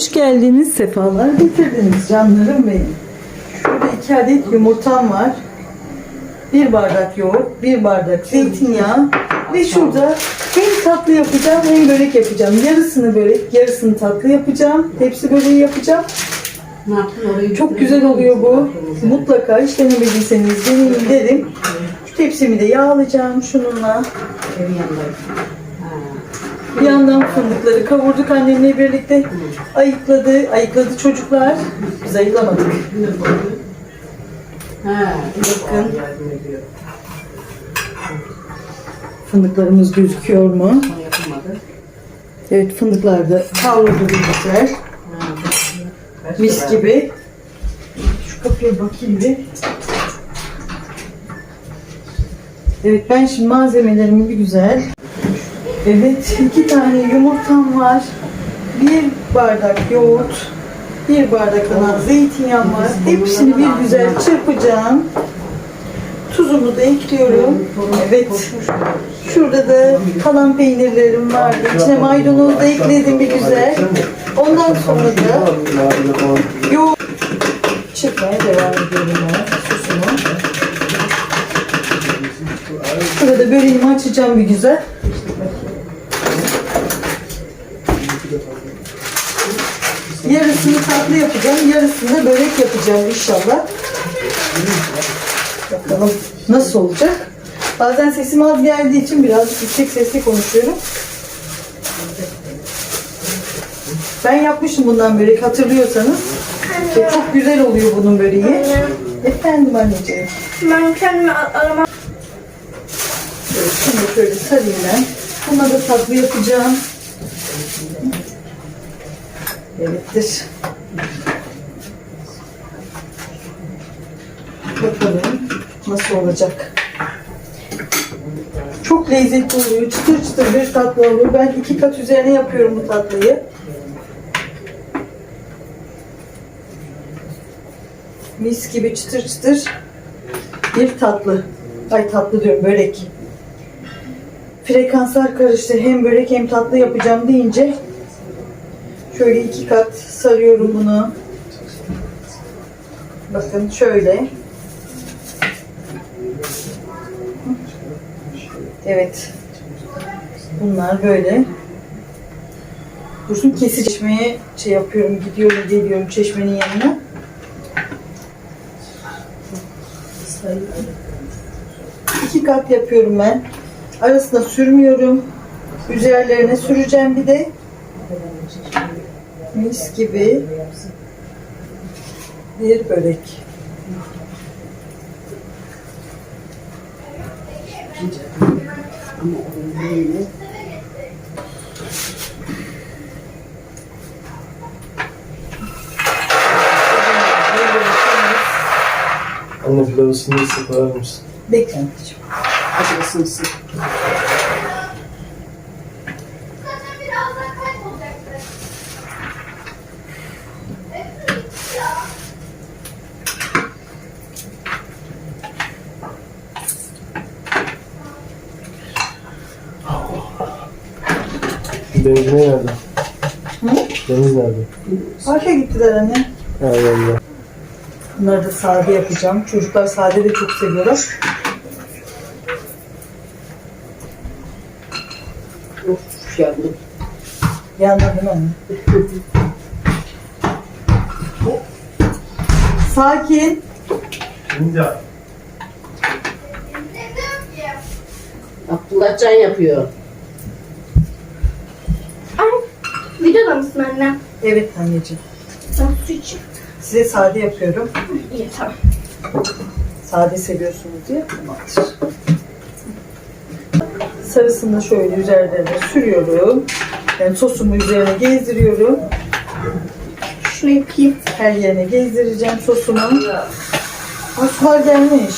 Hoş geldiniz, sefalar getirdiniz canlarım benim. Şurada iki adet yumurtam var. Bir bardak yoğurt, bir bardak zeytinyağı ve şurada hem tatlı yapacağım hem börek yapacağım. Yarısını börek, yarısını tatlı yapacağım. Tepsi böreği yapacağım. Çok güzel oluyor bu. Mutlaka hiç denemediyseniz deneyin derim. Şu tepsimi de yağlayacağım şununla. Bir yandan fındıkları kavurduk annemle birlikte. Ayıkladı, ayıkladı çocuklar. Biz ayıklamadık. Ha. Bakın. Fındıklarımız gözüküyor mu? Evet fındıklar da kavruldu. Ha. Mis gibi. Şu kapıya bakayım bir. Evet ben şimdi malzemelerimi bir güzel. Evet iki tane yumurtam var. Bir bardak yoğurt. Bir bardak kadar zeytinyağım var. Hepsini bir güzel çırpacağım. Tuzumu da ekliyorum. Evet. Şurada da kalan peynirlerim vardı. İçine maydanoz da ekledim bir güzel. Ondan sonra da yoğurt çırpmaya devam ediyorum ben sosumu. Burada böreğimi açacağım bir güzel. Yarısını tatlı yapacağım, yarısını da börek yapacağım inşallah. Bakalım nasıl olacak. Bazen sesim az geldiği için biraz yüksek sesle konuşuyorum. Ben yapmıştım bundan börek hatırlıyorsanız. Ve çok güzel oluyor bunun böreği. Anne, Efendim anneciğim. ben kendimi arama şunu şöyle sarayım ben. Buna da tatlı yapacağım. Evettir. Bakalım nasıl olacak. Çok lezzetli oluyor. Çıtır çıtır bir tatlı oluyor. Ben iki kat üzerine yapıyorum bu tatlıyı. Mis gibi çıtır çıtır bir tatlı. Ay tatlı diyorum börek. Frekanslar karıştı. Hem börek hem tatlı yapacağım deyince şöyle iki kat sarıyorum bunu. Bakın şöyle. Evet. Bunlar böyle. Dursun kesici şey yapıyorum, gidiyorum, geliyorum çeşmenin yanına. İki kat yapıyorum ben. Arasına sürmüyorum. Üzerlerine süreceğim bir de. Mis gibi bir börek. Ama onun yeni. Anne pilavı sınırsa koyar mısın? Bekle anneciğim. Hadi ısınsın. Deniz ne nerede? Hı? Deniz nerede? Parka gittiler anne. Eyvallah. Bunları da sade yapacağım. Çocuklar sade de çok seviyorlar. Of yandım. Yanmadın anne. Sakin. Şimdi Abdullah Can yapıyor. Mısın? Evet anneciğim. Ben su. Size sade yapıyorum. İyi tamam. Sade seviyorsunuz diye. Tamamdır. Sarısını da şöyle üzerlerine sürüyorum. Yani sosumu üzerine gezdiriyorum. Şunu yıkayayım. Her yerine gezdireceğim sosumu. Ha, sular gelmiş.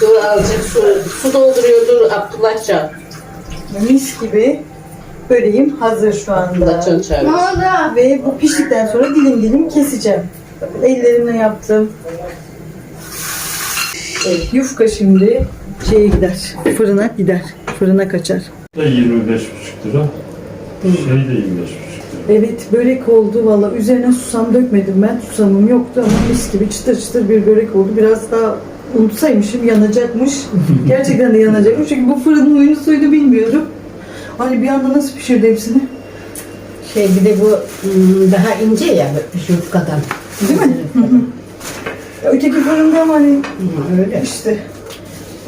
Dur azıcık su, su dolduruyor dur Abdullah Can. Mis gibi böreğim hazır şu anda. Ne oldu? Ve bu piştikten sonra dilim dilim keseceğim. Ellerimle yaptım. Evet, yufka şimdi şeye gider, fırına gider, fırına kaçar. da 25,5 lira. Şey de 25,5 lira. Evet börek oldu valla. Üzerine susam dökmedim ben. Susamım yoktu ama mis gibi çıtır çıtır bir börek oldu. Biraz daha unutsaymışım yanacakmış. Gerçekten de yanacakmış. Çünkü bu fırının huyunu suyunu bilmiyorum. Hani bir anda nasıl pişirdi hepsini? Şey bir de bu hmm, daha ince ya yufkadan. Değil mi? Hı hı. Öteki fırında ama hani Hı, öyle. işte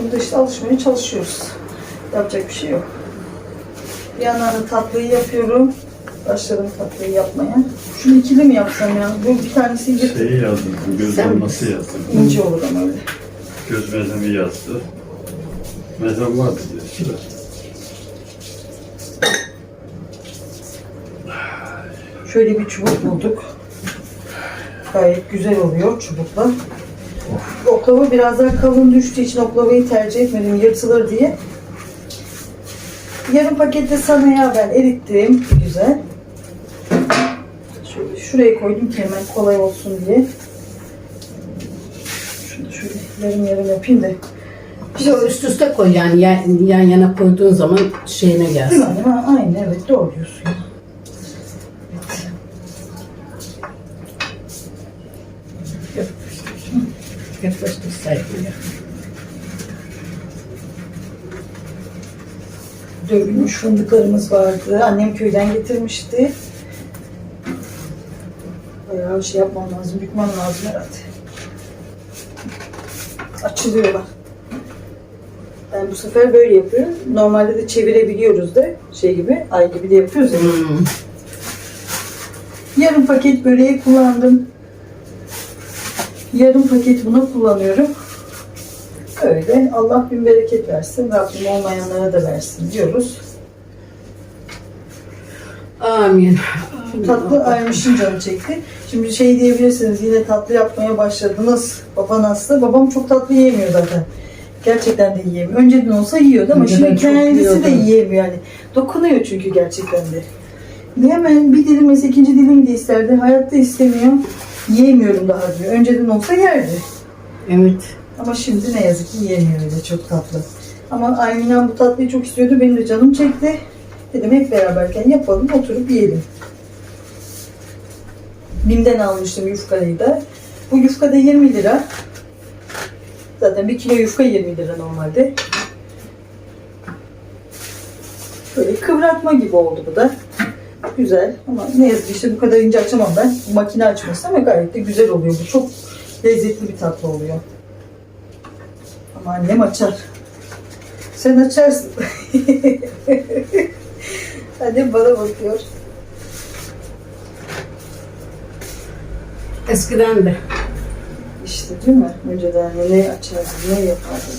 burada işte alışmaya çalışıyoruz. Yapacak bir şey yok. Bir yandan da tatlıyı yapıyorum. Başladım tatlıyı yapmaya. Şunu ikili mi yapsam ya? Bu bir tanesi ince, Şeyi yazdım, göz Sen dolması yazdım. ince olur ama öyle. Göz mezemi yazdı. Mezem vardı diye. Şöyle bir çubuk bulduk. Gayet güzel oluyor çubukla. Oklava biraz daha kalın düştüğü için oklavayı tercih etmedim yırtılır diye. Yarım pakette sana yağ ben erittim. Güzel. Şöyle şuraya koydum ki hemen kolay olsun diye. Şunu şöyle yarım yarım yapayım da. De üst üste koy yani yan, yan yana koyduğun zaman şeyine Değil gelsin. mi annem? Ha, Aynen evet doğru diyorsun. Dövülmüş fındıklarımız vardı. Annem köyden getirmişti. Bayağı şey yapmam lazım, bükmem lazım herhalde. Açılıyorlar. Ben bu sefer böyle yapıyorum. Normalde de çevirebiliyoruz da şey gibi, ay gibi de yapıyoruz ya. Hmm. Yarım paket böreği kullandım. Yarım paket bunu kullanıyorum. Öyle. Allah bin bereket versin. Rabbim olmayanlara da versin diyoruz. Amin. Tatlı Aymış'ın canı çekti. Şimdi şey diyebilirsiniz yine tatlı yapmaya başladınız. Baban hasta. Babam çok tatlı yiyemiyor zaten. Gerçekten de yiyemiyor. Önceden olsa yiyordu ama Önceden şimdi kendisi de yiyemiyor yani. Dokunuyor çünkü gerçekten de. Hemen bir dilim mesela ikinci dilim de isterdi. Hayatta istemiyor. Yiyemiyorum daha diyor. Önceden olsa yerdi. Evet. Ama şimdi ne yazık ki yiyemiyor öyle çok tatlı. Ama Ayminem bu tatlıyı çok istiyordu. Benim de canım çekti. Dedim hep beraberken yapalım, oturup yiyelim. Bim'den almıştım yufkayı da. Bu yufka da 20 lira. Zaten bir kilo yufka 20 lira normalde. Böyle kıvratma gibi oldu bu da. Güzel ama ne yazık işte bu kadar ince açamam ben. Makine açması ama gayet de güzel oluyor bu. Çok lezzetli bir tatlı oluyor. Annem açar. Sen açarsın. annem bana bakıyor. Eskiden de. İşte değil mi? Önceden ne açardı, ne yapardı.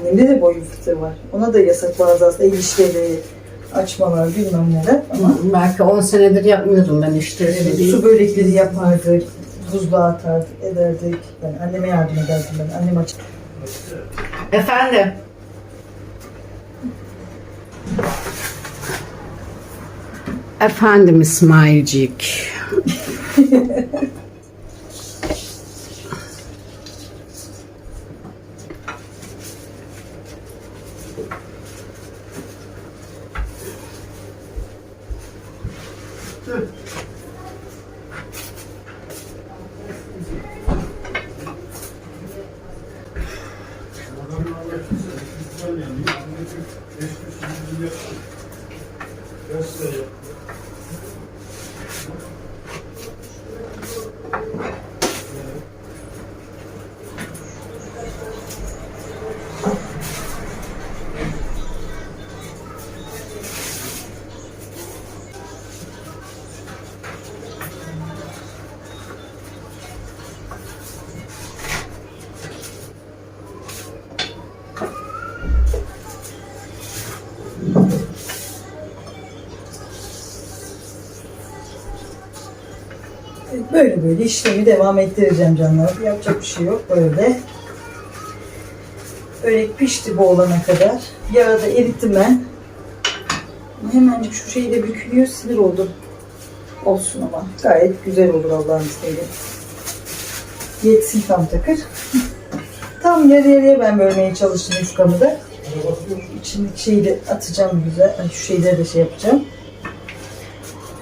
Annemde de boyun fıtığı var. Ona da yasak bazı aslında el işleri, açmalar bilmem neler. Ama Belki 10 senedir yapmıyordum ben işte. evet, su börekleri yapardık, buzluğa atardık, ederdik. Ben anneme yardım ederdim ben. Annem açar. Efendim. Efendim İsmailcik. Böyle böyle işlemi devam ettireceğim canlar. Yapacak bir şey yok böyle. Börek pişti bu olana kadar. Yağı da erittim ben. Hemencik şu şeyi de bükülüyor. Sinir oldum. Olsun ama. Gayet güzel olur Allah'ın izniyle. Yetsin tam takır. Tam yarı yarıya ben bölmeye çalıştım yufkamı da. İçindeki şeyi de atacağım güzel. Şu şeyleri de şey yapacağım.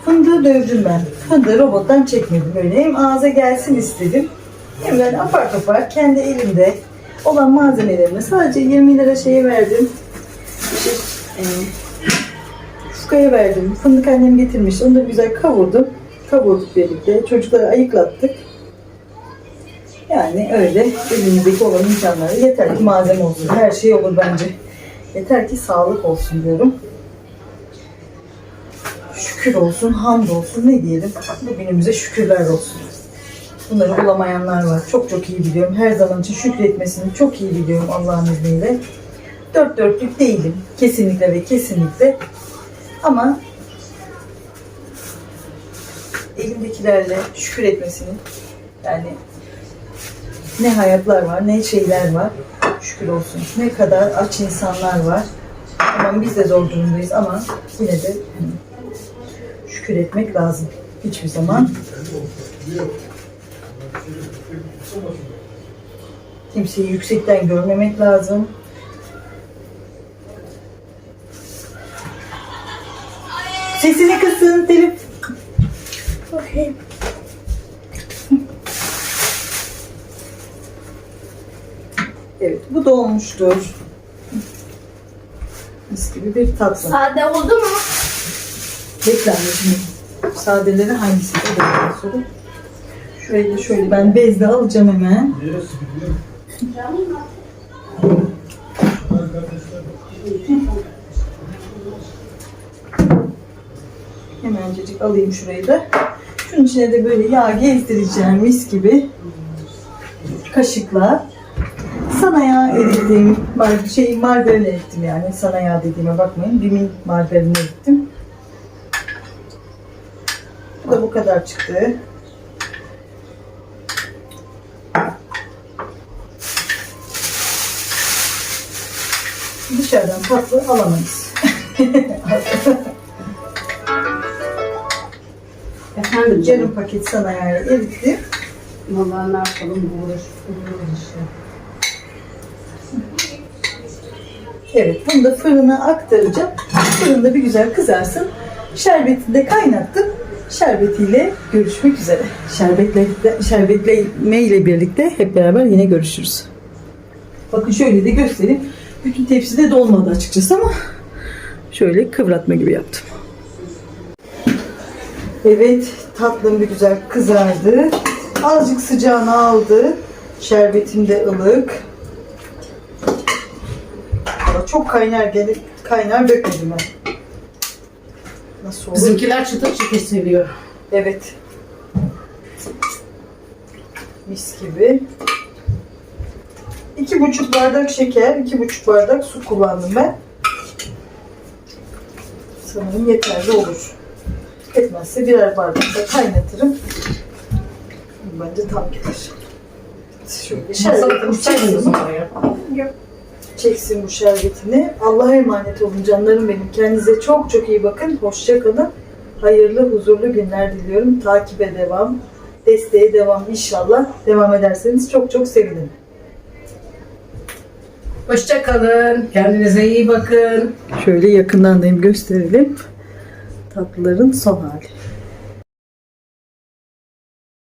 Fındığı dövdüm ben. Fındığı robottan çekmedim öyle. Hem ağza gelsin istedim. Hem ben apar topar kendi elimde olan malzemelerimi sadece 20 lira şeye verdim. İşte, e, verdim. Fındık annem getirmiş. Onu da güzel kavurdum. Kavurduk birlikte. Çocukları ayıklattık. Yani öyle elimizdeki olan imkanları yeter ki malzeme olsun. Her şey olur bence. Yeter ki sağlık olsun diyorum. Şükür olsun, hamd olsun ne diyelim. Bugünümüze şükürler olsun. Bunları bulamayanlar var. Çok çok iyi biliyorum. Her zaman için şükretmesini çok iyi biliyorum Allah'ın izniyle. Dört dörtlük değilim. Kesinlikle ve kesinlikle. Ama elimdekilerle şükür etmesini yani ne hayatlar var, ne şeyler var. Şükür olsun. Ne kadar aç insanlar var. Tamam biz de zor durumdayız ama yine de hani, şükür etmek lazım. Hiçbir zaman kimseyi yüksekten görmemek lazım. Sesini kısın telif. Evet bu da olmuştur. Mis gibi bir tatlı. Sade oldu mu? Bekle anneciğim. Sadeleri hangisi? O da bir soru. Şöyle şöyle ben bezle alacağım hemen. Hemencecik alayım şurayı da. Şunun içine de böyle yağ gezdireceğim mis gibi. Kaşıkla. Sana yağ erittim. Mar şey margarin erittim yani. Sana yağ dediğime bakmayın. Bimin margarini erittim. Bu da bu kadar çıktı. Dışarıdan tatlı alamayız. Efendim canım. paket sana yağı erittim. Vallahi ne yapalım bu uğraş. uğraş işte. Evet, bunu da fırına aktaracağım. Fırında bir güzel kızarsın. Şerbetini de kaynattım. Şerbetiyle görüşmek üzere. Şerbetle, şerbetleme ile birlikte hep beraber yine görüşürüz. Bakın şöyle de göstereyim. Bütün tepside dolmadı açıkçası ama şöyle kıvratma gibi yaptım. Evet, tatlım bir güzel kızardı. Azıcık sıcağını aldı. Şerbetim de ılık. Çok kaynar gelip kaynar dökmedim ben. Nasıl olur? Bizimkiler çıtır çıtır seviyor. Evet. Mis gibi. İki buçuk bardak şeker, iki buçuk bardak su kullandım ben. Sanırım yeterli olur. Etmezse birer bardak da kaynatırım. Bence tam gelir. Şöyle Masada şerbetini kursaydınız çeksin. Çeksin bu şerbetini. Allah'a emanet olun canlarım benim. Kendinize çok çok iyi bakın. Hoşça kalın. Hayırlı, huzurlu günler diliyorum. Takibe devam. Desteğe devam inşallah. Devam ederseniz çok çok sevinirim. Hoşça kalın. Kendinize iyi bakın. Şöyle yakından da gösterelim. Tatlıların son hali.